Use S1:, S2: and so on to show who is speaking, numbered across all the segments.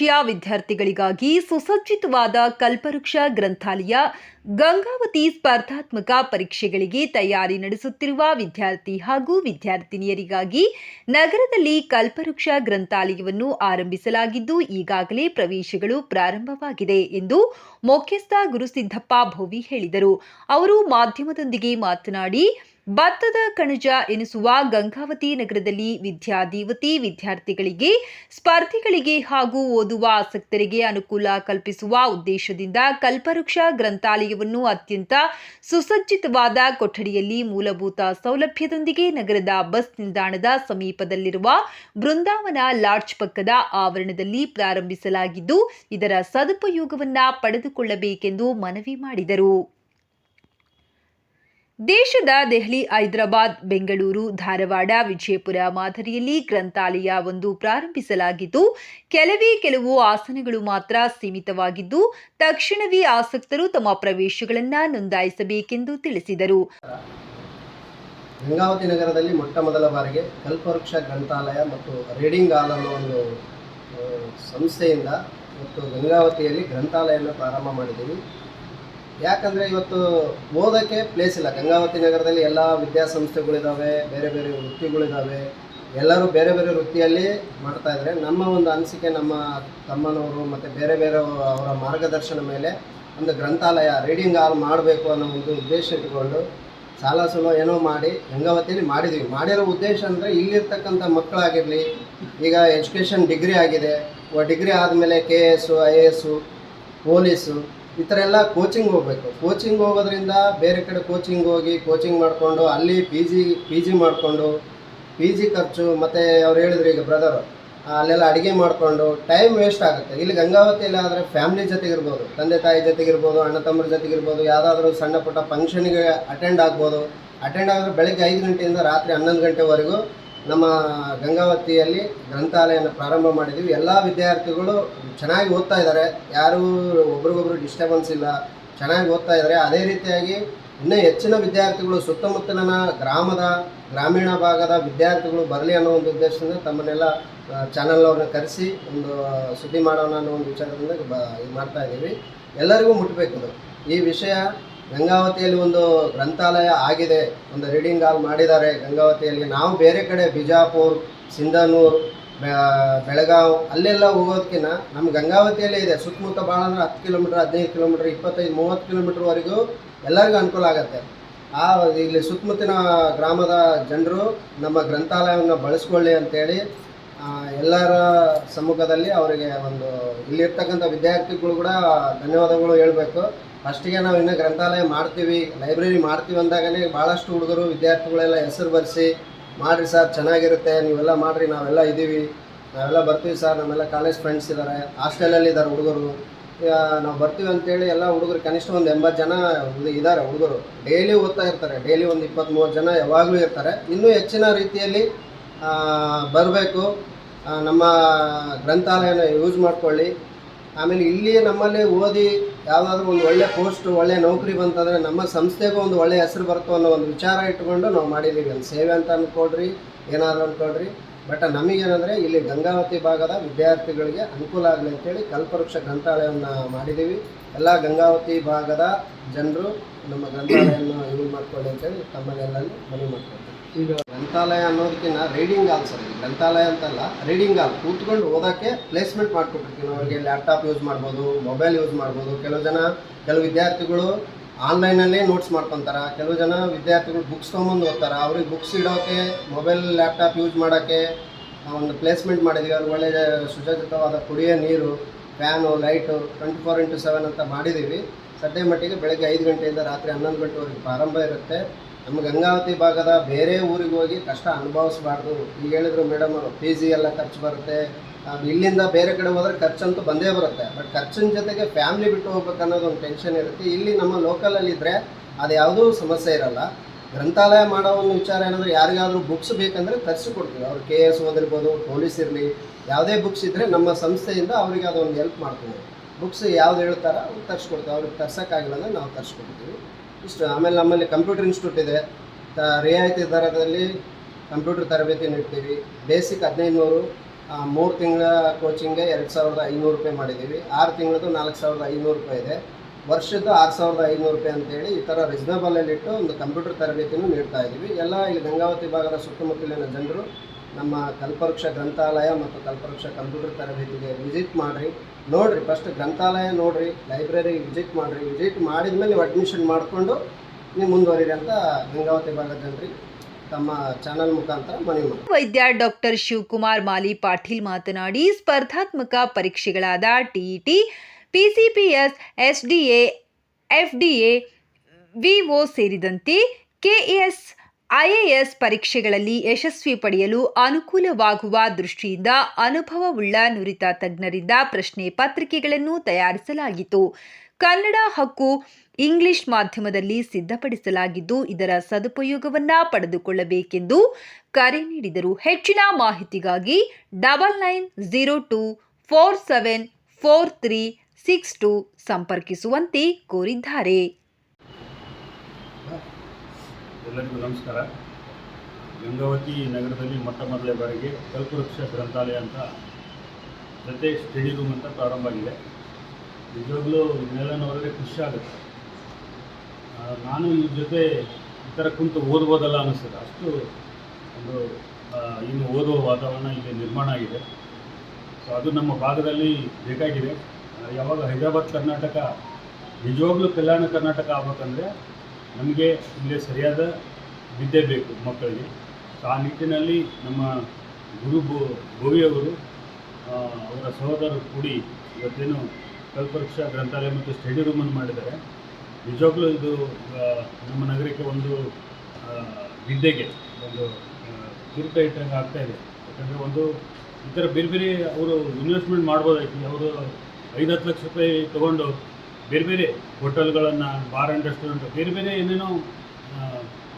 S1: ಪರೀಕ್ಷೆಯ ವಿದ್ಯಾರ್ಥಿಗಳಿಗಾಗಿ ಸುಸಜ್ಜಿತವಾದ ಕಲ್ಪವೃಕ್ಷ ಗ್ರಂಥಾಲಯ, ಗಂಗಾವತಿ ಸ್ಪರ್ಧಾತ್ಮಕ ಪರೀಕ್ಷೆಗಳಿಗೆ ತಯಾರಿ ನಡೆಸುತ್ತಿರುವ ವಿದ್ಯಾರ್ಥಿ ಹಾಗೂ ವಿದ್ಯಾರ್ಥಿನಿಯರಿಗಾಗಿ ನಗರದಲ್ಲಿ ಕಲ್ಪವೃಕ್ಷ ಗ್ರಂಥಾಲಯವನ್ನು ಆರಂಭಿಸಲಾಗಿದ್ದು, ಈಗಾಗಲೇ ಪ್ರವೇಶಗಳು ಪ್ರಾರಂಭವಾಗಿದೆ ಎಂದು ಮುಖ್ಯಸ್ಥ ಗುರುಸಿದ್ದಪ್ಪ ಭೋವಿ ಹೇಳಿದರು. ಅವರು ಮಾಧ್ಯಮದೊಂದಿಗೆ ಮಾತನಾಡಿ ಭತ್ತದ ಕಣಜ ಎನಿಸುವ ಗಂಗಾವತಿ ನಗರದಲ್ಲಿ ವಿದ್ಯಾದೇವತಿ ವಿದ್ಯಾರ್ಥಿಗಳಿಗೆ ಸ್ಪರ್ಧಿಗಳಿಗೆ ಹಾಗೂ ಓದುವ ಆಸಕ್ತರಿಗೆ ಅನುಕೂಲ ಕಲ್ಪಿಸುವ ಉದ್ದೇಶದಿಂದ ಕಲ್ಪವೃಕ್ಷ ಗ್ರಂಥಾಲಯವನ್ನು ಅತ್ಯಂತ ಸುಸಜ್ಜಿತವಾದ ಕೊಠಡಿಯಲ್ಲಿ ಮೂಲಭೂತ ಸೌಲಭ್ಯದೊಂದಿಗೆ ನಗರದ ಬಸ್ ನಿಲ್ದಾಣದ ಸಮೀಪದಲ್ಲಿರುವ ಬೃಂದಾವನ ಲಾಡ್ಜ್ ಪಕ್ಕದ ಆವರಣದಲ್ಲಿ ಪ್ರಾರಂಭಿಸಲಾಗಿದ್ದು, ಇದರ ಸದುಪಯೋಗವನ್ನು ಪಡೆದುಕೊಳ್ಳಬೇಕೆಂದು ಮನವಿ ಮಾಡಿದರು. ದೇಶದ ದೆಹಲಿ, ಹೈದರಾಬಾದ್, ಬೆಂಗಳೂರು, ಧಾರವಾಡ, ವಿಜಯಪುರ, ಮಾದರಿಯಲ್ಲಿ ಗ್ರಂಥಾಲಯ ಒಂದು ಪ್ರಾರಂಭಿಸಲಾಗಿದ್ದು, ಕೆಲವೇ ಕೆಲವು ಆಸನಗಳು ಮಾತ್ರ ಸೀಮಿತವಾಗಿದ್ದು, ತಕ್ಷಣವೇ ಆಸಕ್ತರು ತಮ್ಮ ಪ್ರವೇಶಗಳನ್ನು ನೋಂದಾಯಿಸಬೇಕೆಂದು ತಿಳಿಸಿದರು.
S2: ಗಂಗಾವತಿ ನಗರದಲ್ಲಿ ಮೊಟ್ಟ ಮೊದಲ ಬಾರಿಗೆ ಕಲ್ಪವೃಕ್ಷ ಗ್ರಂಥಾಲಯ ಮತ್ತು ರೀಡಿಂಗ್ ಹಾಲ್ ಅನ್ನೋ ಒಂದು ಸಂಸ್ಥೆಯಿಂದ ಮತ್ತು ಗಂಗಾವತಿಯಲ್ಲಿ ಗ್ರಂಥಾಲಯವನ್ನು ಪ್ರಾರಂಭ ಮಾಡಿದ್ದೀವಿ. ಯಾಕಂದರೆ ಇವತ್ತು ಓದೋಕ್ಕೆ ಪ್ಲೇಸ್ ಇಲ್ಲ. ಗಂಗಾವತಿ ನಗರದಲ್ಲಿ ಎಲ್ಲ ವಿದ್ಯಾಸಂಸ್ಥೆಗಳಿದ್ದಾವೆ ಬೇರೆ ಬೇರೆ ವೃತ್ತಿಗಳಿದ್ದಾವೆ ಎಲ್ಲರೂ ಬೇರೆ ಬೇರೆ ವೃತ್ತಿಯಲ್ಲಿ ಇದ್ದಾರೆ ನಮ್ಮ ಒಂದು ಅನಿಸಿಕೆ ನಮ್ಮ ತಮ್ಮನವರು ಮತ್ತು ಬೇರೆ ಬೇರೆ ಅವರ ಮಾರ್ಗದರ್ಶನ ಮೇಲೆ ಒಂದು ಗ್ರಂಥಾಲಯ ರೀಡಿಂಗ್ ಹಾಲ್ ಮಾಡಬೇಕು ಅನ್ನೋ ಒಂದು ಉದ್ದೇಶ ಇಟ್ಕೊಂಡು ಸಾಲ ಸುಲ ಏನೋ ಮಾಡಿ ಗಂಗಾವತಿಯಲ್ಲಿ ಮಾಡಿದ್ದೀವಿ ಮಾಡಿರೋ ಉದ್ದೇಶ ಅಂದರೆ ಇಲ್ಲಿರ್ತಕ್ಕಂಥ ಮಕ್ಕಳಾಗಿರಲಿ, ಈಗ ಎಜುಕೇಷನ್ ಡಿಗ್ರಿ ಆಗಿದೆ. ಡಿಗ್ರಿ ಆದಮೇಲೆ K A S I A S police ಈ ಥರ ಎಲ್ಲ ಕೋಚಿಂಗ್ ಹೋಗಬೇಕು. ಕೋಚಿಂಗ್ ಹೋಗೋದ್ರಿಂದ ಬೇರೆ ಕಡೆ ಕೋಚಿಂಗ್ ಹೋಗಿ ಕೋಚಿಂಗ್ ಮಾಡಿಕೊಂಡು, ಅಲ್ಲಿ ಪಿ ಜಿ ಪಿ ಜಿ ಮಾಡಿಕೊಂಡು ಪಿ ಜಿ ಖರ್ಚು, ಮತ್ತು ಅವ್ರು ಹೇಳಿದ್ರು ಈಗ ಬ್ರದರು ಅಲ್ಲೆಲ್ಲ ಅಡುಗೆ ಮಾಡಿಕೊಂಡು ಟೈಮ್ ವೇಸ್ಟ್ ಆಗುತ್ತೆ. ಇಲ್ಲಿ ಗಂಗಾವತಿಯಲ್ಲಿ ಆದರೆ ಫ್ಯಾಮಿಲಿ ಜೊತೆಗಿರ್ಬೋದು, ತಂದೆ ತಾಯಿ ಜೊತೆಗಿರ್ಬೋದು, ಅಣ್ಣ ತಮ್ಮರ ಜೊತೆಗಿರ್ಬೋದು, ಯಾವುದಾದ್ರೂ ಸಣ್ಣ ಪುಟ್ಟ ಫಂಕ್ಷನ್ಗೆ ಅಟೆಂಡ್ ಆಗ್ಬೋದು. ಅಟೆಂಡ್ ಆದರೆ ಬೆಳಗ್ಗೆ ಐದು ಗಂಟೆಯಿಂದ ರಾತ್ರಿ ಹನ್ನೊಂದು ಗಂಟೆವರೆಗೂ ನಮ್ಮ ಗಂಗಾವತಿಯಲ್ಲಿ ಗ್ರಂಥಾಲಯನ ಪ್ರಾರಂಭ ಮಾಡಿದ್ದೀವಿ. ಎಲ್ಲ ವಿದ್ಯಾರ್ಥಿಗಳು ಚೆನ್ನಾಗಿ ಓದ್ತಾ ಇದ್ದಾರೆ. ಯಾರೂ ಒಬ್ರಿಗೊಬ್ರು ಡಿಸ್ಟರ್ಬೆನ್ಸ್ ಇಲ್ಲ. ಚೆನ್ನಾಗಿ ಓದ್ತಾ ಇದ್ದಾರೆ. ಅದೇ ರೀತಿಯಾಗಿ ಇನ್ನೂ ಹೆಚ್ಚಿನ ವಿದ್ಯಾರ್ಥಿಗಳು ಸುತ್ತಮುತ್ತಲಿನ ಗ್ರಾಮದ, ಗ್ರಾಮೀಣ ಭಾಗದ ವಿದ್ಯಾರ್ಥಿಗಳು ಬರಲಿ ಅನ್ನೋ ಒಂದು ಉದ್ದೇಶದಿಂದ ತಮ್ಮನ್ನೆಲ್ಲ ಚಾನಲ್ ಅವ್ರನ್ನ ಕರೆಸಿ ಒಂದು ಸುದ್ದಿ ಮಾಡೋಣ ಅನ್ನೋ ಒಂದು ವಿಚಾರದಿಂದ ಬ, ಇದು ಮಾಡ್ತಾ ಇದ್ದೀವಿ. ಎಲ್ಲರಿಗೂ ಮುಟ್ಟಬೇಕು ಈ ವಿಷಯ ಗಂಗಾವತಿಯಲ್ಲಿ ಒಂದು ಗ್ರಂಥಾಲಯ ಆಗಿದೆ, ಒಂದು ರೀಡಿಂಗ್ ಹಾಲ್ ಮಾಡಿದ್ದಾರೆ. ಗಂಗಾವತಿಯಲ್ಲಿ ನಾವು ಬೇರೆ ಕಡೆ ಬಿಜಾಪುರ್, ಸಿಂಧನೂರು ಬೆಳಗಾವ್ ಅಲ್ಲೆಲ್ಲ ಹೋಗೋದಕ್ಕಿಂತ ನಮ್ಮ ಗಂಗಾವತಿಯಲ್ಲಿ ಇದೆ. ಸುತ್ತಮುತ್ತ ಭಾಳ ಅಂದರೆ ಹತ್ತು ಕಿಲೋಮೀಟ್ರ್, ಹದಿನೈದು ಕಿಲೋಮೀಟ್ರ್, ಇಪ್ಪತ್ತೈದು, ಮೂವತ್ತು ಕಿಲೋಮೀಟ್ರ್ವರೆಗೂ ಎಲ್ಲರಿಗೂ ಅನುಕೂಲ ಆಗುತ್ತೆ. ಆ, ಇಲ್ಲಿ ಸುತ್ತಮುತ್ತಿನ ಗ್ರಾಮದ ಜನರು ನಮ್ಮ ಗ್ರಂಥಾಲಯವನ್ನು ಬಳಸ್ಕೊಳ್ಳಿ ಅಂತೇಳಿ ಎಲ್ಲರ ಸಮ್ಮುಖದಲ್ಲಿ ಅವರಿಗೆ ಒಂದು, ಇಲ್ಲಿರ್ತಕ್ಕಂಥ ವಿದ್ಯಾರ್ಥಿಗಳು ಕೂಡ ಧನ್ಯವಾದಗಳು ಹೇಳಬೇಕು. ಫಸ್ಟಿಗೆ ನಾವು ಇನ್ನೂ ಗ್ರಂಥಾಲಯ ಮಾಡ್ತೀವಿ, ಲೈಬ್ರರಿ ಮಾಡ್ತೀವಿ ಅಂದಾಗಲೇ ಭಾಳಷ್ಟು ಹುಡುಗರು, ವಿದ್ಯಾರ್ಥಿಗಳೆಲ್ಲ ಹೆಸರು ಬರೆಸಿ, ಮಾಡಿರಿ ಸರ್, ಚೆನ್ನಾಗಿರುತ್ತೆ, ನೀವೆಲ್ಲ ಮಾಡಿರಿ, ನಾವೆಲ್ಲ ಇದ್ದೀವಿ ನಾವೆಲ್ಲ ಬರ್ತೀವಿ ಸರ್, ನಮ್ಮೆಲ್ಲ ಕಾಲೇಜ್ ಫ್ರೆಂಡ್ಸ್ ಇದ್ದಾರೆ ಹಾಸ್ಟೆಲಲ್ಲಿ ಇದ್ದಾರೆ ಹುಡುಗರು. ನಾವು ಬರ್ತೀವಿ ಅಂತೇಳಿ ಎಲ್ಲ ಹುಡುಗರು, ಕನಿಷ್ಠ ಒಂದು ಎಂಬತ್ತು ಜನ ಇದ್ದಾರೆ ಹುಡುಗರು. ಡೈಲಿ ಓದ್ತಾ ಇರ್ತಾರೆ ಡೈಲಿ ಒಂದು ಇಪ್ಪತ್ತ್ ಮೂವತ್ತು ಜನ ಯಾವಾಗಲೂ ಇರ್ತಾರೆ. ಇನ್ನೂ ಹೆಚ್ಚಿನ ರೀತಿಯಲ್ಲಿ ಬರಬೇಕು. ನಮ್ಮ ಗ್ರಂಥಾಲಯನ ಯೂಸ್ ಮಾಡ್ಕೊಳ್ಳಿ. ಆಮೇಲೆ ಇಲ್ಲಿ ನಮ್ಮಲ್ಲಿ ಓದಿ ಯಾವುದಾದ್ರೂ ಒಂದು ಒಳ್ಳೆ ಪೋಸ್ಟ್, ಒಳ್ಳೆ ನೌಕರಿ ಬಂತಂದರೆ ನಮ್ಮ ಸಂಸ್ಥೆಗೂ ಒಂದು ಒಳ್ಳೆ ಹೆಸರು ಬರ್ತು ಅನ್ನೋ ಒಂದು ವಿಚಾರ ಇಟ್ಕೊಂಡು ನಾವು ಮಾಡಿದ್ದೀವಿ. ಒಂದು ಸೇವೆ ಅಂತ ಅಂದ್ಕೊಡ್ರಿ ಏನಾದರೂ ಅಂದ್ಕೊಡ್ರಿ ಬಟ್ ನಮಗೇನಂದರೆ ಇಲ್ಲಿ ಗಂಗಾವತಿ ಭಾಗದ ವಿದ್ಯಾರ್ಥಿಗಳಿಗೆ ಅನುಕೂಲ ಆಗಲಿ ಅಂತೇಳಿ ಕಲ್ಪವೃಕ್ಷ ಗ್ರಂಥಾಲಯವನ್ನು ಮಾಡಿದ್ದೀವಿ. ಎಲ್ಲ ಗಂಗಾವತಿ ಭಾಗದ ಜನರು ನಮ್ಮ ಗ್ರಂಥಾಲಯವನ್ನು ಯೂಸ್ ಮಾಡ್ಕೊಳ್ಳಿ ಅಂತೇಳಿ ತಮ್ಮಲ್ಲೆಲ್ಲ ಮನವಿ ಮಾಡ್ಕೊಳ್ತೀವಿ. ಈಗ ಗ್ರಂಥಾಲಯ ಅನ್ನೋದಕ್ಕಿಂತ ರೀಡಿಂಗ್ ಹಾಲ್ ಸರ್ ಗ್ರಂಥಾಲಯ ಅಂತಲ್ಲ ರೀಡಿಂಗ್ ಹಾಲ್ ಕೂತ್ಕೊಂಡು ಓದೋಕ್ಕೆ ಪ್ಲೇಸ್ಮೆಂಟ್ ಮಾಡ್ಕೊಟ್ಟಿರ್ತೀವಿ ಅವರಿಗೆ ಲ್ಯಾಪ್ಟಾಪ್ ಯೂಸ್ ಮಾಡ್ಬೋದು ಮೊಬೈಲ್ ಯೂಸ್ ಮಾಡ್ಬೋದು. ಕೆಲವು ಜನ, ಕೆಲವು ವಿದ್ಯಾರ್ಥಿಗಳು ಆನ್ಲೈನಲ್ಲೇ ನೋಟ್ಸ್ ಮಾಡ್ಕೊತಾರೆ. ಕೆಲವು ಜನ ವಿದ್ಯಾರ್ಥಿಗಳು ಬುಕ್ಸ್ ತೊಗೊಂಬಂದು ಓದ್ತಾರೆ. ಅವ್ರಿಗೆ ಬುಕ್ಸ್ ಇಡೋಕ್ಕೆ ಮೊಬೈಲ್ ಲ್ಯಾಪ್ಟಾಪ್ ಯೂಸ್ ಮಾಡೋಕ್ಕೆ ಒಂದು ಪ್ಲೇಸ್ಮೆಂಟ್ ಮಾಡಿದ್ದೀವಿ ಅಲ್ಲಿ ಒಳ್ಳೆಯ ಸುಸಜ್ಜಿತವಾದ ಕುಡಿಯೋ ನೀರು fan light twenty four into seven ಅಂತ ಮಾಡಿದ್ದೀವಿ ಸದ್ಯ ಮಟ್ಟಿಗೆ ಬೆಳಗ್ಗೆ ಐದು ಗಂಟೆಯಿಂದ ರಾತ್ರಿ ಹನ್ನೊಂದು ಗಂಟೆವರೆಗೆ ಪ್ರಾರಂಭ ಇರುತ್ತೆ. ನಮ್ಮ ಗಂಗಾವತಿ ಭಾಗದ ಬೇರೆ ಊರಿಗೆ ಹೋಗಿ ಕಷ್ಟ ಅನುಭವಿಸಬಾರ್ದು. ಈಗ ಹೇಳಿದ್ರು ಮೇಡಮ್ ಅವರು ಪಿ ಜಿ ಎಲ್ಲ ಖರ್ಚು ಬರುತ್ತೆ. ಇಲ್ಲಿಂದ ಬೇರೆ ಕಡೆ ಹೋದ್ರೆ ಖರ್ಚಂತೂ ಬಂದೇ ಬರುತ್ತೆ. ಬಟ್ ಖರ್ಚಿನ ಜೊತೆಗೆ ಫ್ಯಾಮ್ಲಿ ಬಿಟ್ಟು ಹೋಗ್ಬೇಕು ಅನ್ನೋದು ಒಂದು ಟೆನ್ಷನ್ ಇರುತ್ತೆ. ಇಲ್ಲಿ ನಮ್ಮ ಲೋಕಲಲ್ಲಿ ಇದ್ದರೆ ಅದು ಯಾವುದೂ ಸಮಸ್ಯೆ ಇರಲ್ಲ. ಗ್ರಂಥಾಲಯ ಮಾಡೋ ಒಂದು ವಿಚಾರ ಏನಂದರೆ ಯಾರಿಗಾದ್ರೂ ಬುಕ್ಸ್ ಬೇಕಂದರೆ ತರಿಸಿಕೊಡ್ತೀವಿ ಅವ್ರು ಕೆ ಎಸ್ ಓದಿರ್ಬೋದು ಪೊಲೀಸ್ ಇರಲಿ, ಯಾವುದೇ ಬುಕ್ಸ್ ಇದ್ದರೆ ನಮ್ಮ ಸಂಸ್ಥೆಯಿಂದ ಅವರಿಗೆ ಅದೊಂದು ಹೆಲ್ಪ್ ಮಾಡ್ತೀವಿ. ಬುಕ್ಸ್ ಯಾವ್ದು ಹೇಳ್ತಾರೋ ಅವ್ರು ತರಿಸ್ಕೊಡ್ತೀವಿ ಅವ್ರಿಗೆ ತರ್ಸೋಕ್ಕಾಗಿಲ್ಲ ಅಂದರೆ ನಾವು ತರಿಸ್ಕೊಡ್ತೀವಿ ಇಷ್ಟು ಆಮೇಲೆ ನಮ್ಮಲ್ಲಿ ಕಂಪ್ಯೂಟರ್ ಇನ್ಸ್ಟಿಟ್ಯೂಟ್ ಇದೆ. ತ ರಿಯಾಯಿತಿ ದರದಲ್ಲಿ ಕಂಪ್ಯೂಟರ್ ತರಬೇತಿ ನೀಡ್ತೀವಿ. ಬೇಸಿಕ್ ಹದಿನೈದು ನೂರು ಮೂರು ತಿಂಗಳ ಕೋಚಿಂಗ್ಗೆ ಎರಡು ಸಾವಿರದ ಐನೂರು ರೂಪಾಯಿ ಮಾಡಿದ್ದೀವಿ. ಆರು ತಿಂಗಳದ್ದು ನಾಲ್ಕು ಸಾವಿರದ ಐನೂರು ರೂಪಾಯಿ ಇದೆ. ವರ್ಷದ್ದು ಆರು ಸಾವಿರದ ಐನೂರು ರೂಪಾಯಿ ಅಂತೇಳಿ ಈ ಥರ ರಿಸ್ನಬಲಲ್ಲಿಟ್ಟು ಒಂದು ಕಂಪ್ಯೂಟರ್ ತರಬೇತಿನೂ ನೀಡ್ತಾ ಇದ್ದೀವಿ. ಎಲ್ಲ ಇಲ್ಲಿ ಗಂಗಾವತಿ ಭಾಗದ ಸುತ್ತಮುತ್ತಲಿನ ಜನರು ನಮ್ಮ ಕಲ್ಪವೃಕ್ಷ ಗ್ರಂಥಾಲಯ ಮತ್ತು ಕಲ್ಪವೃಕ್ಷ ಕಂಪ್ಯೂಟರ್ ತರಬೇತಿಗೆ ವಿಸಿಟ್ ಮಾಡಿರಿ. ನೋಡಿರಿ ಫಸ್ಟ್ ಗ್ರಂಥಾಲಯ ನೋಡಿರಿ ಲೈಬ್ರರಿ ವಿಸಿಟ್ ಮಾಡಿರಿ ವಿಸಿಟ್ ಮಾಡಿದ ಮೇಲೆ ನೀವು ಅಡ್ಮಿಷನ್ ಮಾಡಿಕೊಂಡು ನೀವು ಮುಂದುವರಿರಿ ಅಂತ ಗಂಗಾವತಿ ಭಾಗದ ಮಾಡಿ
S1: ವೈದ್ಯ ಡಾಕ್ಟರ್ ಶಿವಕುಮಾರ್ ಮಾಲಿ ಪಾಟೀಲ್ ಮಾತನಾಡಿ, ಸ್ಪರ್ಧಾತ್ಮಕ ಪರೀಕ್ಷೆಗಳಾದ TET PCPS SDA FDA VO ಸೇರಿದಂತೆ ಕೆಎಸ್ ಐಎಎಸ್ ಪರೀಕ್ಷೆಗಳಲ್ಲಿ ಯಶಸ್ವಿ ಪಡೆಯಲು ಅನುಕೂಲವಾಗುವ ದೃಷ್ಟಿಯಿಂದ ಅನುಭವವುಳ್ಳ ನುರಿತ ತಜ್ಞರಿಂದ ಪ್ರಶ್ನೆ ಪತ್ರಿಕೆಗಳನ್ನು ತಯಾರಿಸಲಾಗಿತ್ತು. ಕನ್ನಡ ಹಕ್ಕು ಇಂಗ್ಲಿಷ್ ಮಾಧ್ಯಮದಲ್ಲಿ ಸಿದ್ಧಪಡಿಸಲಾಗಿದ್ದು, ಇದರ ಸದುಪಯೋಗವನ್ನು ಪಡೆದುಕೊಳ್ಳಬೇಕೆಂದು ಕರೆ ನೀಡಿದರು. ಹೆಚ್ಚಿನ ಮಾಹಿತಿಗಾಗಿ double nine zero two four seven four three six two ಸಂಪರ್ಕಿಸುವಂತೆ ಕೋರಿದ್ದಾರೆ.
S3: ಎಲ್ಲರಿಗೂ ನಮಸ್ಕಾರ. ಗಂಗಾವತಿ ನಗರದಲ್ಲಿ ಮೊಟ್ಟ ಮೊದಲೇ ಬಾರಿಗೆ ಕಲ್ಪವೃಕ್ಷ ಗ್ರಂಥಾಲಯ ಅಂತ ಜೊತೆ ಸ್ಟಡಿ ರೂಮ್ ಅಂತ ಪ್ರಾರಂಭ ಆಗಿದೆ. ನಿಜವಾಗ್ಲೂ ಇದನ್ನೆಲ್ಲ ನೋಡಿದ್ರೆ ಖುಷಿ ಆಗುತ್ತೆ. ನಾನು ಈ ಜೊತೆ ಈ ಥರ ಕುಂತು ಓದ್ಬೋದಲ್ಲ ಅನ್ನಿಸ್ತದೆ ಅಷ್ಟು ಒಂದು ಇನ್ನು ಓದುವ ವಾತಾವರಣ ಇಲ್ಲಿ ನಿರ್ಮಾಣ ಆಗಿದೆ. ಸೊ ಅದು ನಮ್ಮ ಭಾಗದಲ್ಲಿ ಬೇಕಾಗಿದೆ. ಯಾವಾಗ ಹೈದರಾಬಾದ್ ಕರ್ನಾಟಕ, ನಿಜವಾಗ್ಲೂ ಕಲ್ಯಾಣ ಕರ್ನಾಟಕ ಆಗ್ಬೇಕಂದ್ರೆ ನಮಗೆ ಇಲ್ಲಿ ಸರಿಯಾದ ವಿದ್ಯೆ ಬೇಕು ಮಕ್ಕಳಿಗೆ. ಆ ನಿಟ್ಟಿನಲ್ಲಿ ನಮ್ಮ ಗುರು ಗೋ ಗೋವಿಯವರು ಅವರ ಸಹೋದರರು ಕೂಡಿ ಇವತ್ತೇನು ಕಲ್ಪವೃಕ್ಷ ಗ್ರಂಥಾಲಯ ಮತ್ತು ಸ್ಟಡಿ ರೂಮನ್ನು ಮಾಡಿದ್ದಾರೆ. ನಿಜವಾಗ್ಲೂ ಇದು ನಮ್ಮ ನಗರಕ್ಕೆ ಒಂದು ವಿದ್ಯೆಗೆ ಒಂದು ತೀರ್ಥ ಇಟ್ಟಂಗೆ ಆಗ್ತಾ ಇದೆ. ಯಾಕಂದರೆ ಒಂದು ಈ ಥರ ಬೇರೆ ಬೇರೆ ಅವರು ಇನ್ವೆಸ್ಟ್ಮೆಂಟ್ ಮಾಡ್ಬೋದಾಯ್ತು. ಅವರು ಐದು ಹತ್ತು ಲಕ್ಷ ರೂಪಾಯಿ ತೊಗೊಂಡು ಬೇರೆ ಬೇರೆ ಹೋಟೆಲ್ಗಳನ್ನು ಬಾರ್ ಆ್ಯಂಡ್ ರೆಸ್ಟೋರೆಂಟ್, ಬೇರೆ ಬೇರೆ ಏನೇನೋ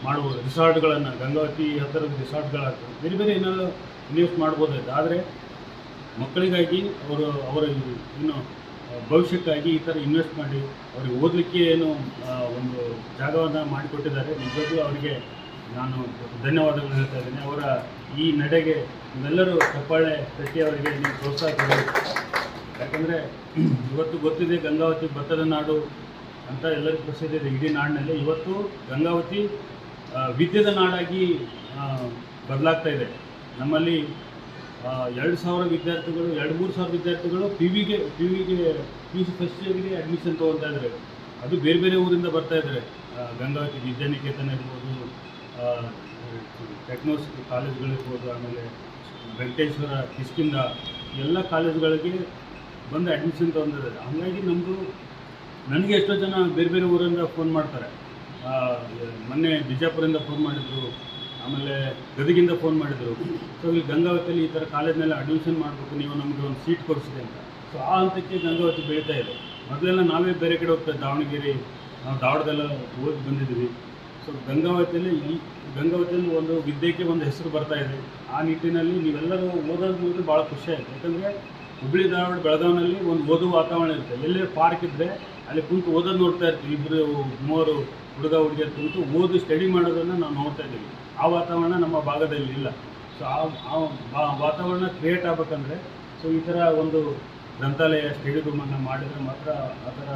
S3: ಮಾಡ್ಬೋದು ರಿಸಾರ್ಟ್ಗಳನ್ನು, ಗಂಗಾವತಿ ಹತ್ತಿರದ ರಿಸಾರ್ಟ್ಗಳಾಗ್ತದೆ ಬೇರೆ ಬೇರೆ ಏನೆಲ್ಲ ಇನ್ವೆಸ್ಟ್ ಮಾಡ್ಬೋದಾಯ್ತು. ಆದರೆ ಮಕ್ಕಳಿಗಾಗಿ ಅವರು, ಅವರ ಏನು ಭವಿಷ್ಯಕ್ಕಾಗಿ ಈ ಥರ ಇನ್ವೆಸ್ಟ್ ಮಾಡಿ ಅವ್ರಿಗೆ ಓದಲಿಕ್ಕೆ ಏನು ಒಂದು ಜಾಗವನ್ನು ಮಾಡಿಕೊಟ್ಟಿದ್ದಾರೆ. ನಿಜವಾಗ್ಲೂ ಅವರಿಗೆ ನಾನು ಧನ್ಯವಾದಗಳು ಹೇಳ್ತಾ ಇದ್ದೀನಿ. ಅವರ ಈ ನಡೆಗೆ ಎಲ್ಲರೂ ಚಪ್ಪಾಳೆ ತಟ್ಟಿ ಅವರಿಗೆ ನೀವು ಪ್ರೋತ್ಸಾಹ ಕೊಡಬೇಕು ಯಾಕಂದರೆ ಇವತ್ತು ಗೊತ್ತಿದೆ ಗಂಗಾವತಿ ಭತ್ತದ ನಾಡು ಅಂತ ಎಲ್ಲರಿಗೂ ಪ್ರಸಿದ್ಧ ಇದೆ. ಇಡೀ ನಾಡಿನಲ್ಲಿ ಇವತ್ತು ಗಂಗಾವತಿ ವಿದ್ಯದ ನಾಡಾಗಿ ಬದಲಾಗ್ತಾ ಇದೆ. ನಮ್ಮಲ್ಲಿ ಎರಡು ಸಾವಿರ ವಿದ್ಯಾರ್ಥಿಗಳು ಎರಡು ಮೂರು ಸಾವಿರ ವಿದ್ಯಾರ್ಥಿಗಳು ಪಿ ವಿಗೆ ಪಿ ವಿಗೆ ಪಿ ಸಿ ಫಸ್ಟ್ ಇಯರ್ಗೆ ಅಡ್ಮಿಷನ್ ತೊಗೊತಾ ಇದ್ದಾರೆ. ಅದು ಬೇರೆ ಬೇರೆ ಊರಿಂದ ಬರ್ತಾ ಇದ್ದಾರೆ. ಗಂಗಾವತಿ ವಿದ್ಯಾನಿಕೇತನ ಇರ್ಬೋದು ಆ, ಟೆಕ್ನೋಸ್ ಕಾಲೇಜ್ಗಳಿರ್ಬೋದು ಆಮೇಲೆ ವೆಂಕಟೇಶ್ವರ ಕಿಸ್ಕಿಂದ ಎಲ್ಲ ಕಾಲೇಜ್ಗಳಿಗೆ ಬಂದು ಅಡ್ಮಿಷನ್ ತೊಗೊಂಡಿದ್ದಾರೆ. ಹಾಗಾಗಿ ನಮ್ಮದು ನನಗೆ ಎಷ್ಟೋ ಜನ ಬೇರೆ ಬೇರೆ ಊರಿಂದ ಫೋನ್ ಮಾಡ್ತಾರೆ. ಮೊನ್ನೆ ಬಿಜಾಪುರಿಂದ ಫೋನ್ ಮಾಡಿದರು, ಆಮೇಲೆ ಗದಗಿಂದ ಫೋನ್ ಮಾಡಿದರು. ಸೊ ಇಲ್ಲಿ ಗಂಗಾವತಿಯಲ್ಲಿ ಈ ಥರ ಕಾಲೇಜ್ನೆಲ್ಲ ಅಡ್ಮಿಷನ್ ಮಾಡಬೇಕು, ನೀವು ನಮಗೆ ಒಂದು ಸೀಟ್ ಕೊಡಿಸಿದೆ ಅಂತ. ಸೊ ಆ ಹಂತಕ್ಕೆ ಗಂಗಾವತಿ ಬೆಳೀತಾ ಇದೆ. ಮೊದಲೆಲ್ಲ ನಾವೇ ಬೇರೆ ಕಡೆ ಹೋಗ್ತಾ ದಾವಣಗೆರೆ, ನಾವು ಧಾರವಾಡದೆಲ್ಲ ಓದಿ ಬಂದಿದ್ದೀವಿ. ಸೊ ಗಂಗಾವತಿಯಲ್ಲಿ ಈ ಗಂಗಾವತಿಯಲ್ಲಿ ಒಂದು ವಿದ್ಯೆಗೆ ಒಂದು ಹೆಸರು ಬರ್ತಾ ಇದೆ. ಆ ನಿಟ್ಟಿನಲ್ಲಿ ನೀವೆಲ್ಲರೂ ಓದೋದು ನೋಡಿದ್ರೆ ಭಾಳ ಖುಷಿ ಆಯಿತು. ಯಾಕಂದರೆ ಹುಬ್ಬಳ್ಳಿ ಧಾರವಾಡ ಬೆಳಗಾವಿನಲ್ಲಿ ಒಂದು ಓದುವ ವಾತಾವರಣ ಇರುತ್ತೆ. ಎಲ್ಲೇ ಪಾರ್ಕ್ ಇದ್ದರೆ ಅಲ್ಲಿ ಕುಂತು ಓದೋದು ನೋಡ್ತಾ ಇರ್ತೀವಿ. ಇಬ್ಬರು ಮೂವರು ಹುಡುಗ, ಹುಡುಗಿಯರು ಕುಂತು ಓದಿ ಸ್ಟಡಿ ಮಾಡೋದನ್ನು ನಾವು ನೋಡ್ತಾ ಇದ್ದೀವಿ. ಆ ವಾತಾವರಣ ನಮ್ಮ ಭಾಗದಲ್ಲಿ ಇಲ್ಲ. ಸೊ ಆ ಆ ವಾತಾವರಣ ಕ್ರಿಯೇಟ್ ಆಗಬೇಕಂದ್ರೆ ಸೊ ಈ ಥರ ಒಂದು ಗ್ರಂಥಾಲಯ ಸ್ಟಡಿ ರೂಮನ್ನು ಮಾಡಿದರೆ ಮಾತ್ರ ಆ ಥರ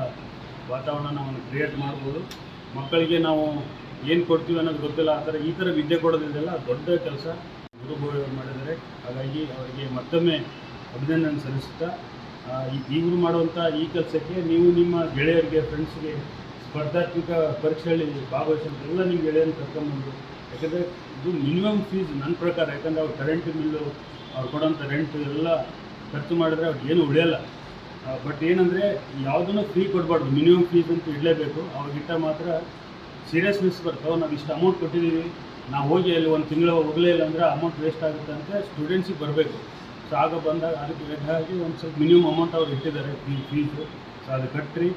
S3: ವಾತಾವರಣ ನಾವು ಕ್ರಿಯೇಟ್ ಮಾಡ್ಬೋದು. ಮಕ್ಕಳಿಗೆ ನಾವು ಏನು ಕೊಡ್ತೀವಿ ಅನ್ನೋದು ಗೊತ್ತಿಲ್ಲ. ಆ ಥರ ಈ ಥರ ವಿದ್ಯೆ ಕೊಡೋದ್ರಿಂದೆಲ್ಲ ದೊಡ್ಡ ಕೆಲಸ. ಗುರುಗಳು ಮಾಡಿದರೆ ಹಾಗಾಗಿ ಅವರಿಗೆ ಮತ್ತೊಮ್ಮೆ ಅಭಿನಂದನೆ ಸಲ್ಲಿಸುತ್ತಾ ಇವರು ಮಾಡುವಂಥ ಈ ಕೆಲಸಕ್ಕೆ ನೀವು ನಿಮ್ಮ ಗೆಳೆಯರಿಗೆ ಫ್ರೆಂಡ್ಸ್ಗೆ ಸ್ಪರ್ಧಾತ್ಮಕ ಪರೀಕ್ಷೆಯಲ್ಲಿ ಭಾಗವಹಿಸಿದ್ರೆ ಎಲ್ಲ ನಿಮ್ಮ ಗೆಳೆಯರನ್ನು ಕರ್ಕೊಂಬಂದು ಯಾಕಂದರೆ ಇದು ಮಿನಿಮಮ್ ಫೀಸ್ ನನ್ನ ಪ್ರಕಾರ, ಯಾಕಂದರೆ ಅವ್ರು ಕರೆಂಟ್ ಬಿಲ್ಲು ಅವ್ರು ಕೊಡೋಂಥ ರೆಂಟು ಎಲ್ಲ ಖರ್ಚು ಮಾಡಿದ್ರೆ ಅವ್ರಿಗೆ ಏನು ಉಳಿಯಲ್ಲ. ಬಟ್ ಏನಂದರೆ ಯಾವುದನ್ನು ಫ್ರೀ ಕೊಡಬಾರ್ದು ಮಿನಿಮಮ್ ಫೀಸ್ ಅಂತ ಇಡಲೇಬೇಕು. ಅವ್ರಿಗಿಟ್ಟ ಮಾತ್ರ ಸೀರಿಯಸ್ನೆಸ್ ಬರ್ತಾವೆ. ನಾವು ಇಷ್ಟು ಅಮೌಂಟ್ ಕೊಟ್ಟಿದ್ದೀವಿ ನಾವು ಹೋಗಿ ಅಲ್ಲಿ ಒಂದು ತಿಂಗಳು ಹೋಗಲೇ ಇಲ್ಲ ಅಂದರೆ ಅಮೌಂಟ್ ವೇಸ್ಟ್ ಆಗುತ್ತೆ ಅಂತ ಸ್ಟೂಡೆಂಟ್ಸಿಗೆ ಬರಬೇಕು. ಸೊ ಆಗ ಬಂದಾಗ ಅದಕ್ಕೆ ಹೆಚ್ಚಾಗಿ ಒಂದು ಸ್ವಲ್ಪ ಮಿನಿಮಮ್ ಅಮೌಂಟ್ ಅವ್ರು ಇಟ್ಟಿದ್ದಾರೆ ಫೀ ಫೀಸು ಸೊ ಅದು ಕಟ್ಟ್ರಿ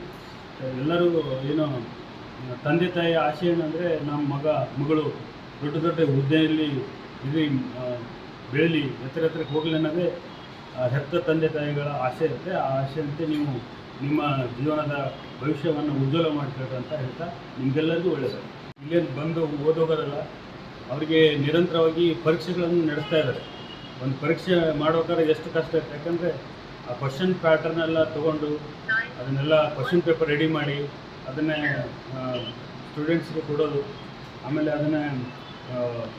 S3: ಎಲ್ಲರೂ ಏನು, ತಂದೆ ತಾಯಿ ಆಸೆ ಏನಂದರೆ ನಮ್ಮ ಮಗ, ಮಗಳು ದೊಡ್ಡ ದೊಡ್ಡ ಹುದ್ದೆಯಲ್ಲಿ ಇಲ್ಲಿ ಬೆಳೀಲಿ ಎತ್ತರ ಎತ್ತರಕ್ಕೆ ಹೋಗಲಿ ಅನ್ನೋದೇ ಹೆತ್ತ ತಂದೆ ತಾಯಿಗಳ ಆಸೆ ಇರುತ್ತೆ. ಆ ಆಸೆಯಂತೆ ನೀವು ನಿಮ್ಮ ಜೀವನದ ಭವಿಷ್ಯವನ್ನು ಉಜ್ವಲ ಮಾಡಬೇಕು ಅಂತ ಹೇಳ್ತಾ ನಿಮಗೆಲ್ಲರಿಗೂ ಒಳ್ಳೆಯದು. ಇಲ್ಲೇನು ಬಂದು ಓದೋಗೋದಲ್ಲ ಅವರಿಗೆ ನಿರಂತರವಾಗಿ ಪರೀಕ್ಷೆಗಳನ್ನು ನಡೆಸ್ತಾ ಇದ್ದಾರೆ. ಒಂದು ಪರೀಕ್ಷೆ ಮಾಡ್ಬೇಕಾದ್ರೆ ಎಷ್ಟು ಕಷ್ಟ ಇತ್ತು ಯಾಕಂದರೆ ಆ ಕ್ವಶನ್ ಪ್ಯಾಟರ್ನ್ ಎಲ್ಲ ತೊಗೊಂಡು ಅದನ್ನೆಲ್ಲ ಕ್ವಶನ್ ಪೇಪರ್ ರೆಡಿ ಮಾಡಿ ಅದನ್ನೇ ಸ್ಟೂಡೆಂಟ್ಸ್ಗೆ ಕೊಡೋದು, ಆಮೇಲೆ ಅದನ್ನೇ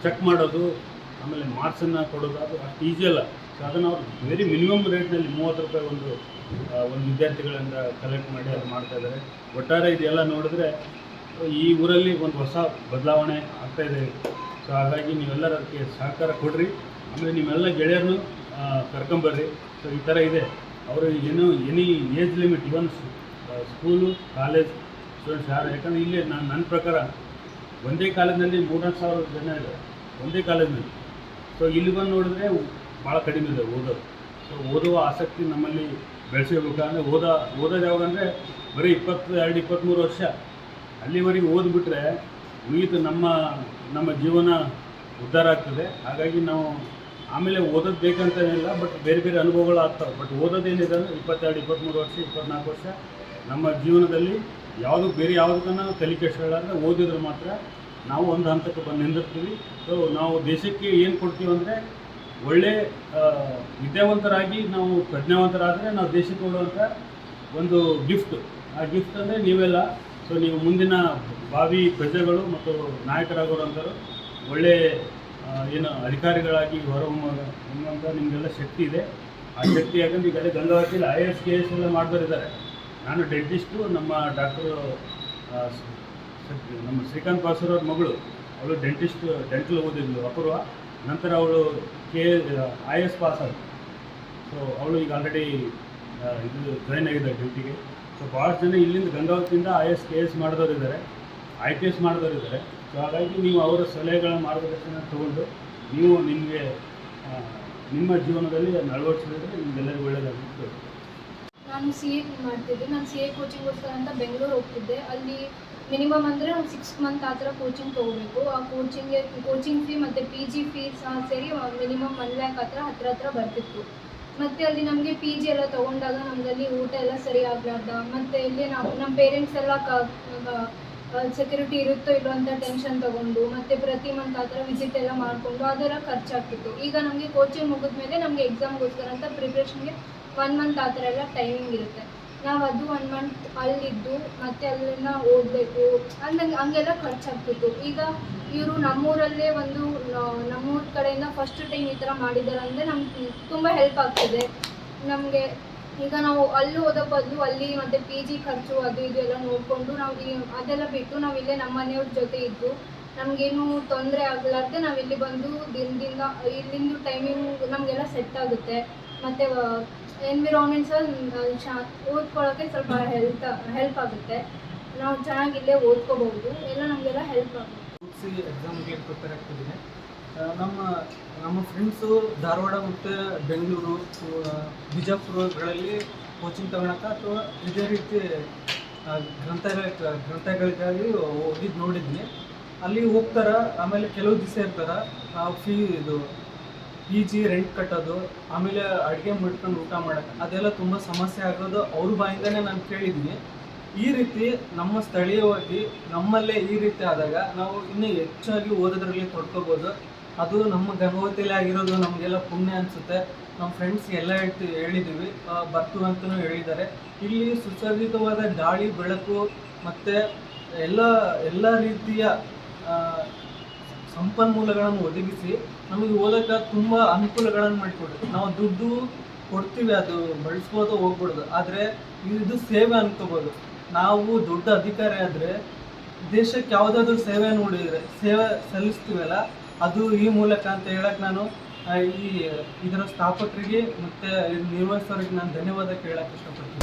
S3: ಚೆಕ್ ಮಾಡೋದು, ಆಮೇಲೆ ಮಾರ್ಕ್ಸನ್ನು ಕೊಡೋದು, ಅದು ಅಷ್ಟು ಈಸಿ ಅಲ್ಲ. ಸೊ ಅದನ್ನು ಅವ್ರು ವೆರಿ ಮಿನಿಮಮ್ ರೇಟ್ನಲ್ಲಿ ಮೂವತ್ತು ರೂಪಾಯಿ ಒಂದು ಒಂದು ವಿದ್ಯಾರ್ಥಿಗಳಿಂದ ಕಲೆಕ್ಟ್ ಮಾಡಿ ಅದು ಮಾಡ್ತಾ ಇದ್ದಾರೆ. ಒಟ್ಟಾರೆ ಇದೆಲ್ಲ ನೋಡಿದ್ರೆ ಈ ಊರಲ್ಲಿ ಒಂದು ಹೊಸ ಬದಲಾವಣೆ ಆಗ್ತಾಯಿದೆ ಸೊ ಹಾಗಾಗಿ ನೀವೆಲ್ಲರೂ ಅದಕ್ಕೆ ಸಹಕಾರ ಕೊಡ್ರಿ. ಆಮೇಲೆ ನೀವೆಲ್ಲ ಗೆಳೆಯರನ್ನು ಕರ್ಕೊಂಬರ್ರಿ. ಸೊ ಈ ಥರ ಇದೆ. ಅವರು ಏನು any age limit even school college students ಯಾರು, ಯಾಕಂದರೆ ಇಲ್ಲಿ ನಾನು ನನ್ನ ಪ್ರಕಾರ ಒಂದೇ ಕಾಲೇಜಿನಲ್ಲಿ ಮೂರ್ನಾಲ್ಕು ಸಾವಿರ ಜನ ಇದೆ ಒಂದೇ ಕಾಲೇಜಿನಲ್ಲಿ. ಸೊ ಇಲ್ಲಿ ಬಂದು ನೋಡಿದ್ರೆ ಭಾಳ ಕಡಿಮೆ ಇದೆ ಓದೋದು ಸೊ ಓದುವ ಆಸಕ್ತಿ ನಮ್ಮಲ್ಲಿ ಬೆಳೆಸಬೇಕಂದ್ರೆ ಓದ, ಓದೋದು ಯಾವಾಗಂದರೆ ಬರೀ ಇಪ್ಪತ್ತು, ಎರಡು ಇಪ್ಪತ್ತ್ಮೂರು ವರ್ಷ. ಅಲ್ಲಿವರೆಗೆ ಓದ್ಬಿಟ್ರೆ ಉಳಿತು ನಮ್ಮ ನಮ್ಮ ಜೀವನ ಉದ್ಧಾರ ಆಗ್ತದೆ. ಹಾಗಾಗಿ ನಾವು ಆಮೇಲೆ ಓದೋದು ಬೇಕಂತೇನಿಲ್ಲ ಬಟ್ ಬೇರೆ ಬೇರೆ ಅನುಭವಗಳು ಆಗ್ತವೆ. ಬಟ್ ಓದೋದೇನಿದೆ ಅಂದರೆ ಇಪ್ಪತ್ತೆರಡು ಇಪ್ಪತ್ತ್ಮೂರು ವರ್ಷ, ಇಪ್ಪತ್ನಾಲ್ಕು ವರ್ಷ ನಮ್ಮ ಜೀವನದಲ್ಲಿ ಯಾವುದು ಬೇರೆ ಯಾವುದಕ್ಕನ್ನು ತಲೆ ಕೆಡಿಸ್ಕೊಳ್ಳಾದ್ರೆ ಓದಿದ್ರೆ ಮಾತ್ರ ನಾವು ಒಂದು ಹಂತಕ್ಕೆ ಬಂದು ನಿಂದಿರ್ತೀವಿ. ಸೊ ನಾವು ದೇಶಕ್ಕೆ ಏನು ಕೊಡ್ತೀವಿ ಅಂದರೆ ಒಳ್ಳೆ ವಿದ್ಯಾವಂತರಾಗಿ ನಾವು ಪ್ರಜ್ಞಾವಂತರಾದರೆ ನಾವು ದೇಶಕ್ಕೆ ಕೊಡುವಂಥ ಒಂದು ಗಿಫ್ಟ್ ಆ ಗಿಫ್ಟ್ ಅಂದರೆ ನೀವೆಲ್ಲ ಸೊ ನೀವು ಮುಂದಿನ ಭಾವಿ ಪ್ರಜೆಗಳು ಮತ್ತು ನಾಯಕರಾಗೋರಂಥರು ಒಳ್ಳೆ ಏನು ಅಧಿಕಾರಿಗಳಾಗಿ ಹೊರಹೊಮ್ಮುವಂಥ ಹೊಮ್ಮುವಂಥ ನಿಮಗೆಲ್ಲ ಶಕ್ತಿ ಇದೆ. ಆ ಶಕ್ತಿ ಯಾಕಂದ್ರೆ ಈಗಲೇ ಗಂಗಾವತಿಯಲ್ಲಿ ಐ ಎಸ್ ಕೆ ಎಸ್ ಎಲ್ಲ ಮಾಡ್ತಾರಿದ್ದಾರೆ ನಾನು ಡೆಂಟಿಸ್ಟು ನಮ್ಮ ಡಾಕ್ಟರು ನಮ್ಮ ಶ್ರೀಕಾಂತ್ ಪಾಸೂರ್ ಅವ್ರ ಮಗಳು, ಅವಳು ಡೆಂಟಿಸ್ಟ್ ಡೆಂಟಲ್ ಓದಿದ್ಲು ಅಪೂರ್ವ. ನಂತರ ಅವಳು ಕೆ ಐ ಎಸ್ ಪಾಸ್ ಆದ ಸೊ ಅವಳು ಈಗ ಆಲ್ರೆಡಿ ಇದು ಜಾಯ್ನ್ ಆಗಿದ್ದಾರೆ ಡ್ಯೂಟಿಗೆ ಸೊ ಭಾಳಷ್ಟು ಜನ ಇಲ್ಲಿಂದ ಗಂಗಾವತಿಯಿಂದ ಐ ಎಸ್ ಕೆ ಎಸ್ ಮಾಡಿದವರು ಇದ್ದಾರೆ ಐ ಪಿ ಎಸ್ ಮಾಡಿದವರು ಇದ್ದಾರೆ ಸೊ ಹಾಗಾಗಿ ನೀವು ಅವರ ಸಲಹೆಗಳ ಮಾರ್ಗದರ್ಶನ ತಗೊಂಡು ನೀವು ನಿಮಗೆ ನಿಮ್ಮ ಜೀವನದಲ್ಲಿ ಅದನ್ನ ಅಳವಡಿಸಿದ್ರೆ ನಿಮಗೆಲ್ಲರಿಗೂ ಒಳ್ಳೆಯದಾಗುತ್ತೆ
S4: ನಾನು ಸಿ ಎ ಮಾಡ್ತಿದ್ದೆ. ನಾನು ಸಿ ಎ ಕೋಚಿಂಗ್ಗೋಸ್ಕರ ಅಂತ ಬೆಂಗಳೂರು ಹೋಗ್ತಿದ್ದೆ. ಅಲ್ಲಿ ಮಿನಿಮಮ್ ಅಂದರೆ ಒಂದು ಸಿಕ್ಸ್ ಮಂತ್ ಆ ಥರ ಕೋಚಿಂಗ್ ತೊಗೋಬೇಕು. ಆ ಕೋಚಿಂಗ್ಗೆ ಕೋಚಿಂಗ್ ಫೀ ಮತ್ತು ಪಿ ಜಿ ಫೀ ಸೇರಿ ಮಿನಿಮಮ್ ಒನ್ ಲ್ಯಾಕ್ ಹತ್ರ ಹತ್ರ ಹತ್ರ ಬರ್ತಿತ್ತು. ಮತ್ತು ಅಲ್ಲಿ ನಮಗೆ ಪಿ ಜಿ ಎಲ್ಲ ತೊಗೊಂಡಾಗ ನಮ್ಮದಲ್ಲಿ ಊಟ ಎಲ್ಲ ಸರಿ ಆಗಲಾರ್ದ. ಮತ್ತು ಇಲ್ಲಿ ನಾವು, ನಮ್ಮ ಪೇರೆಂಟ್ಸ್ ಎಲ್ಲ ಕ ಸೆಕ್ಯೂರಿಟಿ ಇರುತ್ತೋ ಇಲ್ಲೋ ಅಂತ ಟೆನ್ಷನ್ ತಗೊಂಡು, ಮತ್ತೆ ಪ್ರತಿ ಮಂತ್ ಆ ಥರ ವಿಸಿಟ್ ಎಲ್ಲ ಮಾಡಿಕೊಂಡು ಅದೆಲ್ಲ ಖರ್ಚಾಗ್ತಿತ್ತು. ಈಗ ನಮಗೆ ಕೋಚಿಂಗ್ ಮುಗಿದ ಮೇಲೆ ನಮಗೆ ಎಕ್ಸಾಮ್ಗೋಸ್ಕರ ಅಂತ ಪ್ರಿಪ್ರೇಷನ್ಗೆ ಒನ್ ಮಂತ್ ಆ ಥರ ಎಲ್ಲ ಟೈಮಿಂಗ್ ಇರುತ್ತೆ. ನಾವು ಅದು ಒನ್ ಮಂತ್ ಅಲ್ಲಿದ್ದು, ಮತ್ತೆ ಅಲ್ಲೆಲ್ಲ ಓದಬೇಕು ಅಂದಂಗೆ ಹಂಗೆಲ್ಲ ಖರ್ಚಾಗ್ತಿತ್ತು. ಈಗ ಇವರು ನಮ್ಮೂರಲ್ಲೇ ಒಂದು ನಮ್ಮೂರ ಕಡೆಯಿಂದ ಫಸ್ಟ್ ಟೈಮ್ ಈ ಥರ ಮಾಡಿದ್ದಾರೆ ಅಂದರೆ ನಮ್ಗೆ ತುಂಬ ಹೆಲ್ಪ್ ಆಗ್ತಿದೆ. ನಮಗೆ ಈಗ ನಾವು ಅಲ್ಲಿ ಹೋದ ಬದಲು ಅಲ್ಲಿ ಮತ್ತೆ ಪಿ ಜಿ ಖರ್ಚು ಅದು ಇದು ಎಲ್ಲ ನೋಡಿಕೊಂಡು ನಾವು ಈ ಅದೆಲ್ಲ ಬಿಟ್ಟು ನಾವು ಇಲ್ಲೇ ನಮ್ಮ ಮನೆಯವ್ರ ಜೊತೆ ಇದ್ದು ನಮಗೇನು ತೊಂದರೆ ಆಗಲಾರ್ದೆ ನಾವು ಇಲ್ಲಿ ಬಂದು ದಿನದಿಂದ, ಇಲ್ಲಿಂದು ಟೈಮಿಂಗ್ ನಮಗೆಲ್ಲ ಸೆಟ್ ಆಗುತ್ತೆ. ಮತ್ತು ಎನ್ವಿರಾನ್ಮೆಂಟ್ಸ್ ಓದ್ಕೊಳ್ಳೋಕ್ಕೆ ಸ್ವಲ್ಪ ಹೆಲ್ತ್ ಹೆಲ್ಪ್ ಆಗುತ್ತೆ. ನಾವು ಚೆನ್ನಾಗಿ ಇಲ್ಲೇ ಓದ್ಕೋಬಹುದು. ಎಲ್ಲ ನಮಗೆಲ್ಲ ಹೆಲ್ಪ್ ಆಗುತ್ತೆ.
S5: ನಮ್ಮ ನಮ್ಮ ಫ್ರೆಂಡ್ಸು ಧಾರವಾಡ ಮತ್ತು ಬೆಂಗಳೂರು ಬಿಜಾಪುರಗಳಲ್ಲಿ ಕೋಚಿಂಗ್ ತಗೊಳಕ್ಕೆ ಅಥವಾ ಇದೇ ರೀತಿ ಗ್ರಂಥಾಲಯ, ಗ್ರಂಥಾಲಯಗಳಿಗಾಗಿ ಹೋಗಿದ್ದು ನೋಡಿದ್ನಿ ಅಲ್ಲಿ ಹೋಗ್ತಾರೆ, ಆಮೇಲೆ ಕೆಲವು ದಿವಸ ಇರ್ತಾರೆ ಫೀ ಇದು ಪಿ ಜಿ ರೆಂಟ್ ಕಟ್ಟೋದು, ಆಮೇಲೆ ಅಡುಗೆ ಮಾಡ್ಕೊಂಡು ಊಟ ಮಾಡೋಕ್ಕೆ ಅದೆಲ್ಲ ತುಂಬ ಸಮಸ್ಯೆ ಆಗೋದು ಅವ್ರ ಬಾಯಿಂದನೇ ನಾನು ಕೇಳಿದ್ದೀನಿ ಈ ರೀತಿ ನಮ್ಮ ಸ್ಥಳೀಯವಾಗಿ ನಮ್ಮಲ್ಲೇ ಈ ರೀತಿ ಆದಾಗ ನಾವು ಇನ್ನೂ ಹೆಚ್ಚಾಗಿ ಓದೋದ್ರಲ್ಲಿ ತೊಡ್ಕೋಬೋದು. ಅದು ನಮ್ಮ ಗಂಗಾವತಿಯಲ್ಲಿ ಆಗಿರೋದು ನಮಗೆಲ್ಲ ಪುಣ್ಯ ಅನಿಸುತ್ತೆ. ನಮ್ಮ ಫ್ರೆಂಡ್ಸ್ ಎಲ್ಲ ಹೇಳ್ತು ಹೇಳಿದ್ದೀವಿ ಬರ್ತು ಅಂತಲೂ ಹೇಳಿದ್ದಾರೆ. ಇಲ್ಲಿ ಸುಸಜ್ಜಿತವಾದ ಗಾಳಿ, ಬೆಳಕು ಮತ್ತು ಎಲ್ಲ ಎಲ್ಲ ರೀತಿಯ ಸಂಪನ್ಮೂಲಗಳನ್ನು ಒದಗಿಸಿ ನಮಗೆ ಓದಕ್ಕೆ ತುಂಬ ಅನುಕೂಲಗಳನ್ನು ಮಾಡಿಕೊಡ್ರಿ ನಾವು ದುಡ್ಡು ಕೊಡ್ತೀವಿ, ಅದು ಬಳಸ್ಬೋದು ಹೋಗ್ಬಿಡ್ದು ಆದರೆ ಇದು ಸೇವೆ ಅನ್ಕೋಬೋದು. ನಾವು ದೊಡ್ಡ ಅಧಿಕಾರಿ ಆದರೆ ದೇಶಕ್ಕೆ ಯಾವುದಾದ್ರೂ ಸೇವೆ ನೋಡಿದರೆ, ಸೇವೆ ಸಲ್ಲಿಸ್ತೀವಲ್ಲ ಅದು ಈ ಮೂಲಕ ಅಂತ ಹೇಳಕ್ಕೆ ನಾನು ಈ, ಇದರ ಸ್ಥಾಪಕರಿಗೆ ಮತ್ತು ನಿರ್ವಹಿಸೋರಿಗೆ ನಾನು ಧನ್ಯವಾದ ಕೇಳಕ್ಕೆ ಇಷ್ಟಪಡ್ತೀನಿ.